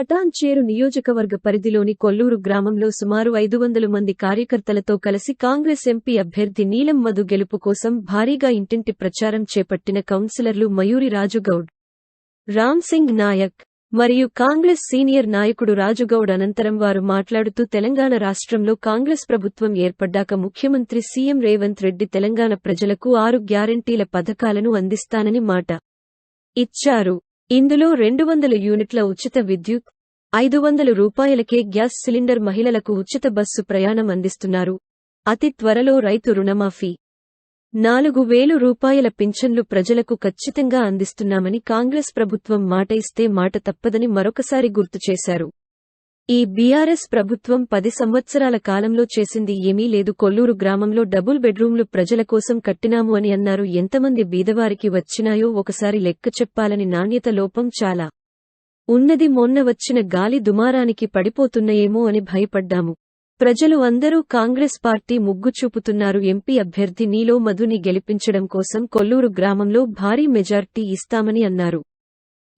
పటాన్చేరు నియోజకవర్గ పరిధిలోని కొల్లూరు గ్రామంలో సుమారు ఐదు వందల మంది కార్యకర్తలతో కలిసి కాంగ్రెస్ ఎంపీ అభ్యర్థి నీలం మధు గెలుపు కోసం భారీగా ఇంటింటి ప్రచారం చేపట్టిన కౌన్సిలర్లు మయూరి రాజుగౌడ్ రామ్ సింగ్ నాయక్ మరియు కాంగ్రెస్ సీనియర్ నాయకుడు రాజుగౌడ్ అనంతరం వారు మాట్లాడుతూ తెలంగాణ రాష్ట్రంలో కాంగ్రెస్ ప్రభుత్వం ఏర్పడ్డాక ముఖ్యమంత్రి సీఎం రేవంత్ రెడ్డి తెలంగాణ ప్రజలకు ఆరు గ్యారంటీల పథకాలను అందిస్తానని మాట ఇచ్చారు. ఇందులో రెండు వందల యూనిట్ల ఉచిత విద్యుత్ ఐదు వందల రూపాయలకే గ్యాస్ సిలిండర్ మహిళలకు ఉచిత బస్సు ప్రయాణం అందిస్తున్నారు. అతి త్వరలో రైతు రుణమాఫీ. నాలుగు వేలు రూపాయల పింఛన్లు ప్రజలకు ఖచ్చితంగా అందిస్తున్నామని కాంగ్రెస్ ప్రభుత్వం మాట ఇస్తే మాట తప్పదని మరొకసారి గుర్తు చేశారు. ఈ బీఆర్ఎస్ ప్రభుత్వం పది సంవత్సరాల కాలంలో చేసింది ఏమీ లేదు. కొల్లూరు గ్రామంలో డబుల్ బెడ్రూమ్లు ప్రజల కోసం కట్టినాము అని అన్నారు. ఎంతమంది బీదవారికి వచ్చినాయో ఒకసారి లెక్క చెప్పాలని నాణ్యత లోపం చాలా. ఉన్నది మొన్న వచ్చిన గాలి దుమారానికి పడిపోతున్నాయేమో అని భయపడ్డాము. ప్రజలు అందరూ కాంగ్రెస్ పార్టీ ముగ్గు చూపుతున్నారు. ఎంపీ అభ్యర్థి నీలో మధుని గెలిపించడం కోసం కొల్లూరు గ్రామంలో భారీ మెజార్టీ ఇస్తామని అన్నారు.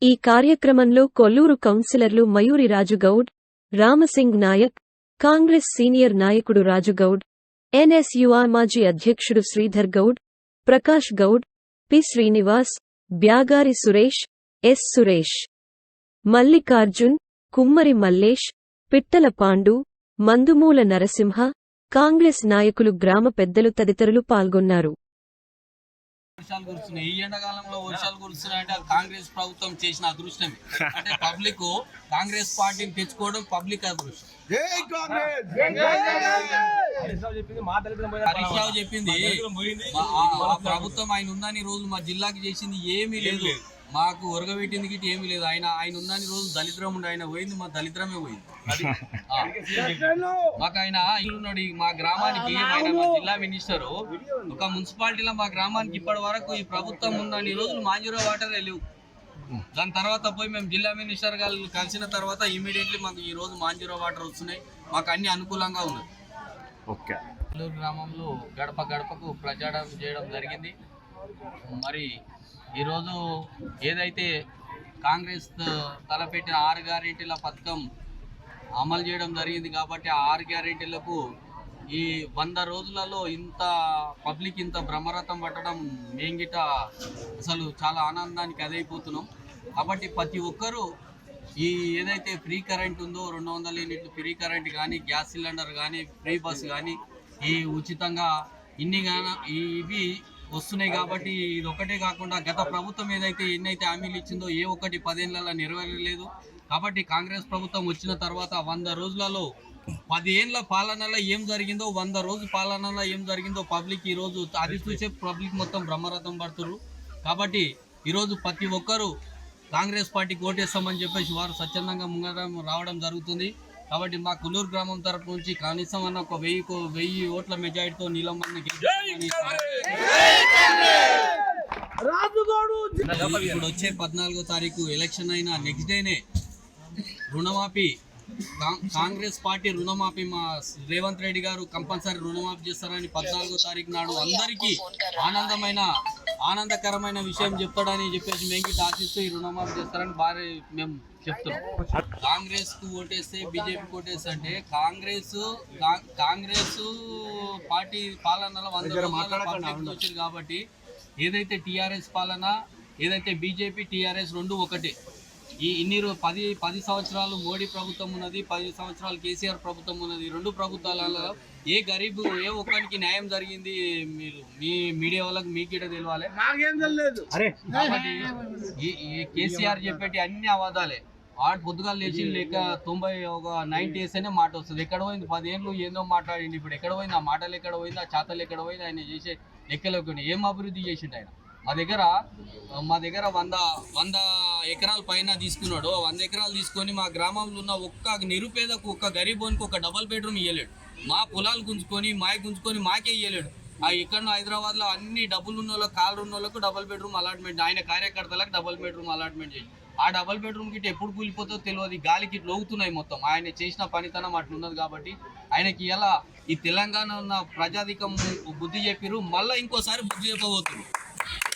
ఈ కార్యక్రమంలో కొల్లూరు కౌన్సిలర్లు మయూరి రాజుగౌడ్ రామసింగ్ నాయక్ కాంగ్రెస్ సీనియర్ నాయకుడు రాజుగౌడ్ ఎన్ఎస్యుఆర్ మాజీ అధ్యక్షుడు శ్రీధర్ గౌడ్ ప్రకాష్ గౌడ్ పి శ్రీనివాస్ బ్యాగారి సురేష్ ఎస్ సురేష్ మల్లికార్జున్ కుమ్మరి మల్లేష్ పిట్టల పాండు మందుమూల నరసింహ కాంగ్రెస్ నాయకులు గ్రామ పెద్దలు తదితరులు పాల్గొన్నారు. వర్షాలు కురుస్తున్నాయి. ఈ ఎండాకాలంలో వర్షాలు కురుస్తున్నాయి అంటే అది కాంగ్రెస్ ప్రభుత్వం చేసిన అదృష్టమే. అంటే పబ్లిక్ కాంగ్రెస్ పార్టీని తెచ్చుకోవడం పబ్లిక్ అదృష్టం. హరీష్ రావు చెప్పింది ప్రభుత్వం ఆయన ఉందని రోజు మా జిల్లాకి చేసింది ఏమీ లేదు. మాకు ఉరగబెట్టింది గిట్టి ఏమీ లేదు. ఆయన ఆయన ఉందని రోజు దళిద్రం ఉండి ఆయన పోయింది మా దళిద్రమే పోయింది. మాకు ఆయన ఉన్నాడు ఈ మా గ్రామానికి ఆయన మా జిల్లా మినిస్టర్. ఒక మున్సిపాలిటీలో మా గ్రామానికి ఇప్పటి వరకు ఈ ప్రభుత్వం ఉందని రోజులు మాంజీరో వాటర్ లేవు. దాని తర్వాత పోయి మేము జిల్లా మినిస్టర్ గారు కలిసిన తర్వాత ఇమీడియట్లీ మాకు ఈ రోజు మాంజీరో వాటర్ వస్తున్నాయి. మాకు అన్ని అనుకూలంగా ఉన్నాయి ఓకే. నెల్లూరు గ్రామంలో గడప గడపకు ప్రచారం చేయడం జరిగింది. మరి ఈరోజు ఏదైతే కాంగ్రెస్ తలపెట్టిన ఆరు గ్యారెంటీల పథకం అమలు చేయడం జరిగింది కాబట్టి ఆ ఆరు గ్యారెంటీలకు ఈ వంద రోజులలో ఇంత పబ్లిక్ ఇంత బ్రహ్మరథం పట్టడం మేంగిట అసలు చాలా ఆనందానికి అదైపోతున్నాం. కాబట్టి ప్రతి ఒక్కరూ ఈ ఏదైతే ఫ్రీ కరెంట్ ఉందో రెండు వందల యూనిట్లు ఫ్రీ కరెంట్ కానీ గ్యాస్ సిలిండర్ కానీ ఫ్రీ బస్ కానీ ఈ ఉచితంగా ఇన్ని ఇవి వస్తున్నాయి కాబట్టి ఇది ఒకటే కాకుండా గత ప్రభుత్వం ఏదైతే ఎన్నైతే హామీలు ఇచ్చిందో ఏ ఒక్కటి పదేళ్ళలో నెరవేరలేదు. కాబట్టి కాంగ్రెస్ ప్రభుత్వం వచ్చిన తర్వాత వంద రోజులలో పదేళ్ళ పాలనలో ఏం జరిగిందో వంద రోజు పాలనలో ఏం జరిగిందో పబ్లిక్ ఈ రోజు అది చూసే పబ్లిక్ మొత్తం బ్రహ్మరథం పడుతున్నారు కాబట్టి ఈరోజు ప్రతి ఒక్కరూ కాంగ్రెస్ పార్టీకి ఓటేస్తామని చెప్పేసి వారు స్వచ్ఛందంగా ముంగడం రావడం జరుగుతుంది. కాబట్టి మా కుల్లూరు గ్రామం తరపు నుంచి కనీసం అన్న ఒక వెయ్యి కో- వెయ్యి ఓట్ల మెజారిటీతో నీలమ్మని గెలిపించాలని ఇప్పుడు వచ్చే పద్నాలుగో తారీఖు ఎలక్షన్ అయిన నెక్స్ట్ డేనే రుణమాఫీ. కా- కాంగ్రెస్ పార్టీ రుణమాఫీ మా రేవంత్ రెడ్డి గారు కంపల్సరీ రుణమాఫీ చేస్తారని పద్నాలుగో తారీఖు నాడు అందరికీ ఆనందమైన ఆనందకరమైన విషయం చెప్తాడని చెప్పేసి మేము ఆశిస్తూ ఈ రుణమాఫీ చేస్తారని భారీ మేము చెప్తున్నాం. కాంగ్రెస్కు ఓటేస్తే బీజేపీకి ఓటేస్తే అంటే కాంగ్రెస్ కాంగ్రెస్ పార్టీ పాలనలో వంద వచ్చింది కాబట్టి ఏదైతే టీఆర్ఎస్ పాలన ఏదైతే బీజేపీ టీఆర్ఎస్ రెండు ఒకటే. ఈ ఇన్ని రో- పది పది సంవత్సరాలు మోడీ ప్రభుత్వం ఉన్నది పది సంవత్సరాలు కేసీఆర్ ప్రభుత్వం ఉన్నది ఈ రెండు ప్రభుత్వాలలో ఏ గరీబ్ ఏ ఒక్కరికి న్యాయం జరిగింది మీరు? మీ మీడియా వాళ్ళకి మీకు గిట్ట తెలియాలి కేసీఆర్ చెప్పేటి అన్ని అవాదాలే వాడు పొద్దుగాలు లేచి లేక తొంభై ఒక నైన్టీ వేస్తేనే మాట వస్తుంది. ఎక్కడ పోయింది? పదేళ్ళు ఏందో మాట్లాడింది ఇప్పుడు. ఎక్కడ పోయింది? ఆ మాటలు ఎక్కడ పోయింది? ఆ చాతలు ఎక్కడ పోయింది? ఆయన చేసే లెక్కలోకి ఏం అభివృద్ధి చేసిండు ఆయన? మా దగ్గర మా దగ్గర వంద వంద ఎకరాల పైన తీసుకున్నాడు. వంద ఎకరాలు తీసుకొని మా గ్రామంలో ఉన్న ఒక్క నిరుపేదకు ఒక్క గరీబోనికి ఒక డబల్ బెడ్రూమ్ ఇవ్వలేడు మా పొలాలు గుంజుకొని మాయ గుంజుకొని మాకే ఇవ్వలేడు ఆ ఇక్కడ హైదరాబాద్లో అన్ని డబ్బులు ఉన్న వాళ్ళకి కాళ్ళు ఉన్న వాళ్ళకు డబుల్ బెడ్రూమ్ అలాట్మెంట్ ఆయన కార్యకర్తలకు డబల్ బెడ్రూమ్ అలాట్మెంట్ చేసి. ఆ డబల్ బెడ్రూమ్ కిట్ ఎప్పుడు కూలిపోతుందో తెలియదు గాలికి లోగుతున్నాయి మొత్తం. ఆయన చేసిన పనితనం అట్లున్నది కాబట్టి ఆయనకి ఇలా ఈ తెలంగాణ ఉన్న ప్రజాధికం బుద్ధి చెప్పిరు మళ్ళీ ఇంకోసారి బుద్ధి చెప్పబోతున్నారు